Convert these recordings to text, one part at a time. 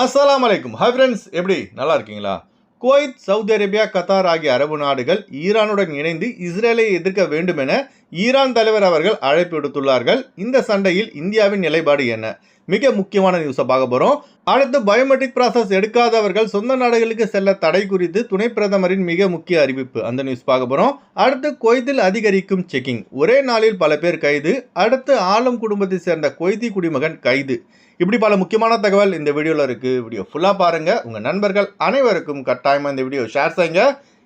அஸ்லாம் அலைக்கும் hi friends எப்படி? நல்லா இருக்கீங்களா? குவைத் சவுதி அரேபியா கத்தார் ஆகிய அரபு நாடுகள் ஈரானுடன் இணைந்து இஸ்ரேலை எதிர்க்க வேண்டும் என ஈரான் தலைவர் அவர்கள் அழைப்பு விடுத்துள்ளார்கள். இந்த சண்டையில் இந்தியாவின் நிலைப்பாடு என்ன? மிக முக்கியமான நியூஸை பார்க்க போகிறோம் அடுத்து பயோமெட்ரிக் ப்ராசஸ் எடுக்காதவர்கள் சொந்த நாடுகளுக்கு செல்ல தடை குறித்து துணை பிரதமரின் மிக முக்கிய அறிவிப்பு. அந்த நியூஸ் பார்க்க போகிறோம் அடுத்து குவைத்தில் அதிகரிக்கும் செக்கிங் ஒரே நாளில் பல பேர் கைது. அடுத்து ஆலம் குடும்பத்தை சேர்ந்த கொய்தி குடிமகன் கைது. இப்படி பல முக்கியமான தகவல் இந்த வீடியோவில் இருக்குது வீடியோ ஃபுல்லாக பாருங்கள் உங்கள் நண்பர்கள் அனைவருக்கும் கட்டாயமாக இந்த வீடியோ ஷேர் செய்யுங்க.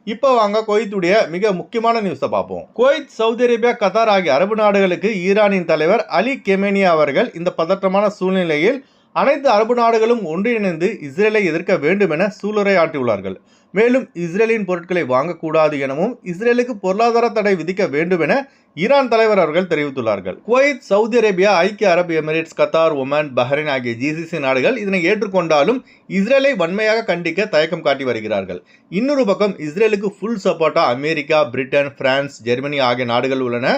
இப்போ வாங்க குவைத்துடைய மிக முக்கியமான நியூஸை பார்ப்போம். குவைத் சவுதி அரேபியா கத்தார் ஆகிய அரபு நாடுகளுக்கு ஈரானின் தலைவர் அலி கெமேனியா அவர்கள் இந்த பதற்றமான சூழ்நிலையில் அனைத்து அரபு நாடுகளும் ஒன்றிணைந்து இஸ்ரேலை எதிர்க்க வேண்டும் என சூளுரையாற்றியுள்ளார்கள். மேலும் இஸ்ரேலின் பொருட்களை வாங்கக்கூடாது எனவும் இஸ்ரேலுக்கு பொருளாதார தடை விதிக்க வேண்டும் என ஈரான் தலைவர் அவர்கள் தெரிவித்துள்ளார்கள். குவைத் சவுதி அரேபியா ஐக்கிய அரபு எமிரேட்ஸ் கத்தார் ஒமன் பஹ்ரைன் ஆகிய ஜிசிசி நாடுகள் இதனை ஏற்றுக்கொண்டாலும் இஸ்ரேலை வன்மையாக கண்டிக்க தயக்கம் காட்டி வருகிறார்கள். இன்னொரு பக்கம் இஸ்ரேலுக்கு ஃபுல் சப்போர்ட்டா அமெரிக்கா பிரிட்டன் பிரான்ஸ் ஜெர்மனி ஆகிய நாடுகள் உள்ளன.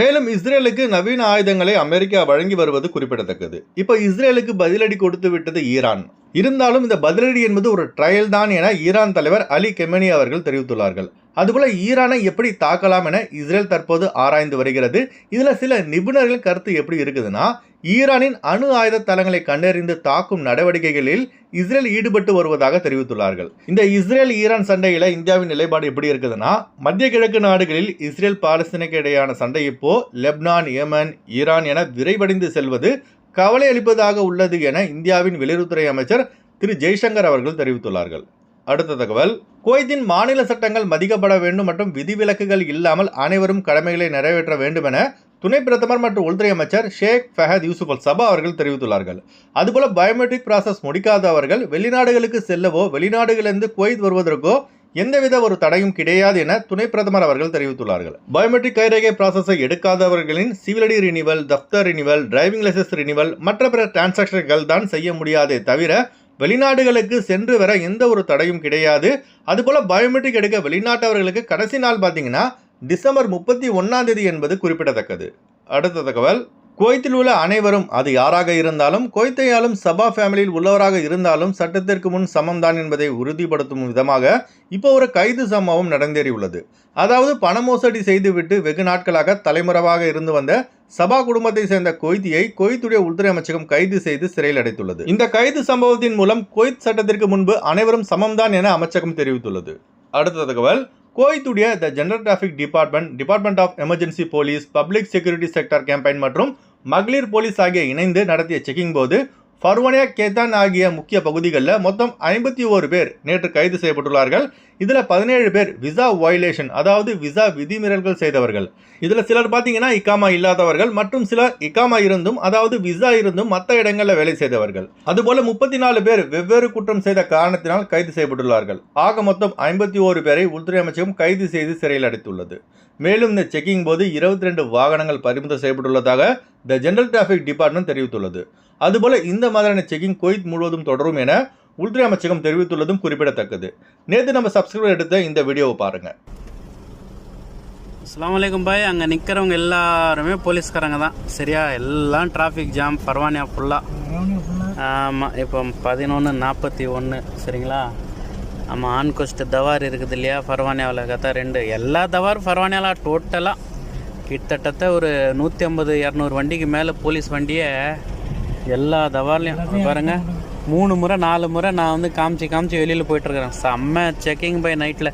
மேலும் இஸ்ரேலுக்கு நவீன ஆயுதங்களை அமெரிக்கா வழங்கி வருவது குறிப்பிடத்தக்கது. இப்போ இஸ்ரேலுக்கு பதிலடி கொடுத்து விட்டது ஈரான். இருந்தாலும் இந்த பதிலடி என்பது ஒரு ட்ரையல் தான் என ஈரான் தலைவர் அலி கெமனி அவர்கள் தெரிவித்துள்ளார்கள். அதுபோல ஈரானை எப்படி தாக்கலாம் என இஸ்ரேல் தற்போது ஆராய்ந்து வருகிறது. இதில் சில நிபுணர்கள் கருத்து எப்படி இருக்குதுன்னா ஈரானின் அணு ஆயுத தளங்களை கண்டறிந்து தாக்கும் நடவடிக்கைகளில் இஸ்ரேல் ஈடுபட்டு வருவதாக தெரிவித்துள்ளார்கள். இந்த இஸ்ரேல் ஈரான் சண்டையில் இந்தியாவின் நிலைப்பாடு எப்படி இருக்குதுன்னா மத்திய கிழக்கு நாடுகளில் இஸ்ரேல் பாலஸ்தீனுக்கு இடையான சண்டை இப்போ லெப்னான் ஏமன் ஈரான் என விரைவடைந்து செல்வது கவலை அளிப்பதாக உள்ளது என இந்தியாவின் வெளியுறவுத்துறை அமைச்சர் திரு ஜெய்சங்கர் அவர்கள் தெரிவித்துள்ளார்கள். அடுத்த தகவல் குவைத்தின் மாநில சட்டங்கள் மதிக்கப்பட வேண்டும் மற்றும் விதிவிலக்குகள் இல்லாமல் அனைவரும் கடமைகளை நிறைவேற்ற வேண்டும் என துணை பிரதமர் மற்றும் உள்துறை அமைச்சர் ஷேக் ஃபஹத் யூசுப் அல் சபா அவர்கள் தெரிவித்துள்ளார்கள். அதுபோல பயோமெட்ரிக் ப்ராசஸ் முடிக்காதவர்கள் வெளிநாடுகளுக்கு செல்லவோ வெளிநாடுகளிலிருந்து குவைத் வருவதற்கோ எந்தவித ஒரு தடையும் கிடையாது என துணை பிரதமர் அவர்கள் தெரிவித்துள்ளார்கள். பயோமெட்ரிக் கைரேகை ப்ராசஸை எடுக்காதவர்களின் சிவிலடி ரினிவல் தப்தர் ரினிவல் டிரைவிங் லைசன்ஸ் ரினிவல் மற்ற பிற டிரான்சாக்ஷன்கள் தான் செய்ய முடியாதே தவிர வெளிநாடுகளுக்கு சென்று வர எந்த ஒரு தடையும் கிடையாது. அதுபோல பயோமெட்ரிக் எடுக்க வெளிநாட்டவர்களுக்கு கடைசி நாள் பார்த்தீங்கன்னா டிசம்பர் முப்பத்தி ஒன்றாம் தேதி என்பது குறிப்பிடத்தக்கது. அடுத்த தகவல். குவைத்தில் உள்ள அனைவரும் அது யாராக இருந்தாலும் குவைத்தையாலும் சபா ஃபேமிலியில் உள்ளவராக இருந்தாலும் சட்டத்திற்கு முன் சமம்தான் என்பதை உறுதிப்படுத்தும் விதமாக இப்போ ஒரு கைது சம்பவம் நடந்தேறியுள்ளது. அதாவது பண மோசடி செய்துவிட்டு வெகு நாட்களாக தலைமுறைவாக இருந்து வந்த சபா குடும்பத்தை சேர்ந்த கொய்தியை கொய்த்துடைய உள்துறை அமைச்சகம் கைது செய்து சிறையில் அடைத்துள்ளது. இந்த கைது சம்பவத்தின் மூலம் கொய்த் சட்டத்திற்கு முன்பு அனைவரும் சமம்தான் என அமைச்சகம் தெரிவித்துள்ளது. அடுத்த தகவல் கோயத்துடைய the general traffic department department of emergency police public security sector campaign மற்றும் மகளிர் போலீஸ் ஆகிய இணைந்து நடத்திய செக்கிங் போது ஃபர்வானியா கேத்தான் ஆகிய முக்கிய பகுதிகளில் மொத்தம் ஐம்பத்தி ஓரு பேர் நேற்று கைது செய்யப்பட்டுள்ளார்கள். இதில் பதினேழு பேர் விசா வயலேஷன் அதாவது விசா விதிமீறல்கள் செய்தவர்கள். இதில் சிலர் பார்த்தீங்கன்னா இக்காமா இல்லாதவர்கள் மற்றும் சிலர் இக்காமா இருந்தும் அதாவது விசா இருந்தும் மற்ற இடங்களில் வேலை செய்தவர்கள். அதுபோல முப்பத்தி நாலு பேர் வெவ்வேறு குற்றம் செய்த காரணத்தினால் கைது செய்யப்பட்டுள்ளார்கள். ஆக மொத்தம் ஐம்பத்தி ஓரு பேரை உள்துறை அமைச்சகம் கைது செய்து சிறையில் அடைத்துள்ளது. மேலும் இந்த செக்கிங் போது இருபத்தி ரெண்டு வாகனங்கள் பறிமுதல் செய்யப்பட்டுள்ளதாக த ஜெனரல் டிராஃபிக் டிபார்ட்மெண்ட் தெரிவித்துள்ளது. அதுபோல இந்த மாதிரியான செக்கிங் குவைத் முழுவதும் தொடரும் என உள்துறை அமைச்சகம் தெரிவித்துள்ளதும் குறிப்பிடத்தக்கது. நேற்று நம்ம சப்ஸ்கிரைபர் எடுத்த இந்த வீடியோவை பாருங்க. அஸ்லாம் வலைக்கம் பாய். அங்கே நிற்கிறவங்க எல்லாருமே போலீஸ்காரங்க தான். சரியா? எல்லாம் டிராஃபிக் ஜாம் பரவானியா ஃபுல்லாக ஆமாம் இப்போ பதினொன்று நாற்பத்தி ஒன்று சரிங்களா? ஆமாம் ஆன் கோஸ்ட் தவார் இருக்குது இல்லையா? ஃபர்வானியாவில் கத்தா ரெண்டு. எல்லா தவார் ஃபர்வானியாவில் டோட்டலாக கிட்டத்தட்ட ஒரு நூற்றி ஐம்பது இரநூறு வண்டிக்கு மேலே போலீஸ் வண்டியை எல்லா தவார்லையும். பாருங்க. மூணு முறை நாலு முறை நான் வந்து காமிச்சு காமிச்சு வெளியில் போயிட்டுருக்கிறேன். செம்ம செக்கிங் பை நைட்டில்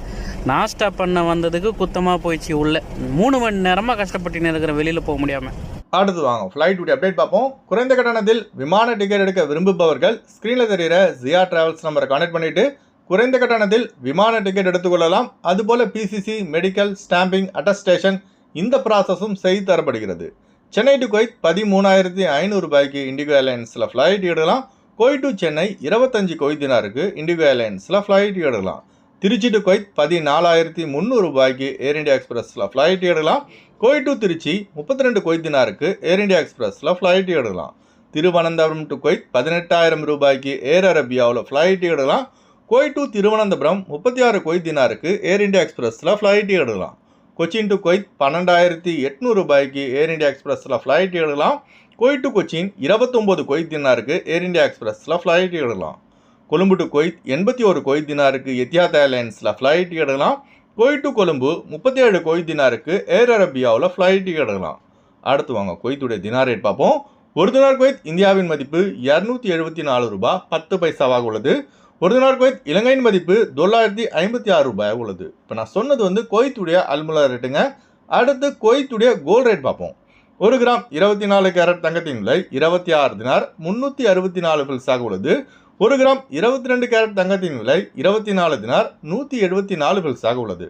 நாஸ்டா பண்ண வந்ததுக்கு குத்தமாக போயிடுச்சு உள்ளே. மூணு மணி நேரமாக கஷ்டப்பட்டு இருக்கிறேன் வெளியில் போக முடியாமல் அடுத்து வாங்க. ஃப்ளைட் உடைய அப்டேட் பார்ப்போம். குறைந்த கட்டணத்தில் விமான டிக்கெட் எடுக்க விரும்புபவர்கள் ஸ்க்ரீனில் தெரிகிற ஜியா டிராவல்ஸ் நம்பரை கான்டெக்ட் பண்ணிட்டு குறைந்த கட்டணத்தில் விமான டிக்கெட் எடுத்துக்கொள்ளலாம். அதுபோல் பிசிசி மெடிக்கல் ஸ்டாம்பிங் அட்டஸ்டேஷன் இந்த ப்ராசஸும் செய்து தரப்படுகிறது. சென்னை டு கொய்த் பதிமூணாயிரத்தி ஐநூறு ரூபாய்க்கு இண்டிகோ ஏர்லைன்ஸில் ஃப்ளைட் எடுக்கலாம். கோய் டு சென்னை இருபத்தஞ்சு கொய்தினாருக்கு இண்டிகோ ஏர்லைன்ஸில் ஃப்ளைட் எடுக்கலாம். திருச்சி டு கொய்த் பதினாலாயிரத்தி முந்நூறு ரூபாய்க்கு ஏர் இண்டியா எக்ஸ்பிரஸில் ஃப்ளைட் எடுக்கலாம். கோய் டு திருச்சி முப்பத்தி ரெண்டு கொய்தினாருக்கு ஏர் இந்தியா எக்ஸ்பிரஸில் ஃப்ளைட் எடுக்கலாம். திருவனந்தபுரம் டு கொய்த் பதினெட்டாயிரம் ரூபாய்க்கு ஏர் அரேபியாவில் ஃப்ளைட் எடுக்கலாம். கோய் டு திருவனந்தபுரம் முப்பத்தி ஆறு கொய்த் தினாருக்கு ஏர் இந்தியா எக்ஸ்பிரஸில் ஃப்ளைட் எடுக்கலாம். கொச்சின் டு கொய்த் பன்னெண்டாயிரத்தி எட்நூறு ரூபாய்க்கு ஏர் இண்டியா எக்ஸ்பிரஸில் ஃப்ளைட் எடுக்கலாம். கொய்ட் டு கொச்சின் இருபத்தொம்போது கொய்த் தினாருக்கு ஏர் இண்டியா எக்ஸ்பிரஸில் ஃப்ளைட் எடுக்கலாம். கொழும்பு டு கொய்த் எண்பத்தி ஒரு கொய்த் தினாருக்கு எத்தியாத் ஏர்லைன்ஸில் ஃப்ளைட் எடுக்கலாம். கொய் டு கொழும்பு முப்பத்தி ஏழு கொய்த் தினாருக்கு ஏர் அரபியாவில் ஃப்ளைட் எடுக்கலாம். அடுத்து வாங்க கொய்த்துடைய தினார் ரேட் பார்ப்போம். ஒரு தினார் குவைத் இந்தியாவின் மதிப்பு இரநூத்தி எழுபத்தி நாலு ரூபாய் பத்து பைசாவாக உள்ளது. ஒரு தினார் குவைத் இலங்கையின் மதிப்பு தொள்ளாயிரத்தி ஐம்பத்தி ஆறு ரூபாயாக உள்ளது. இப்போ நான் சொன்னது வந்து கோயத்துடைய அல்முலா ரேட்டுங்க அடுத்து கோயத்துடைய கோல்ட் ரேட் பார்ப்போம். ஒரு கிராம் இருபத்தி நாலு கேரட் தங்கத்தின் விலை இருபத்தி ஆறு தினார் முந்நூற்றி அறுபத்தி நாலு பில்ஸாக உள்ளது. ஒரு கிராம் இருபத்தி ரெண்டு கேரட் தங்கத்தின் விலை இருபத்தி நாலு தினார் நூற்றி எழுபத்தி நாலு பில்ஸாக உள்ளது.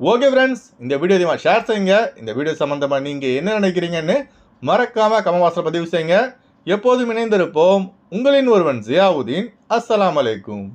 ஓகே ஃப்ரெண்ட்ஸ் இந்த வீடியோ அதிகமாக ஷேர் செய்யுங்க. இந்த வீடியோ சம்மந்தமாக நீங்கள் என்ன நினைக்கிறீங்கன்னு மறக்காமல் கமவாசல் பதிவு செய்யுங்க. எப்போதும் இணைந்திருப்போம். உங்களின் ஒருவன் ஜியாவுதீன். அஸ்லாம் அலைக்கும்.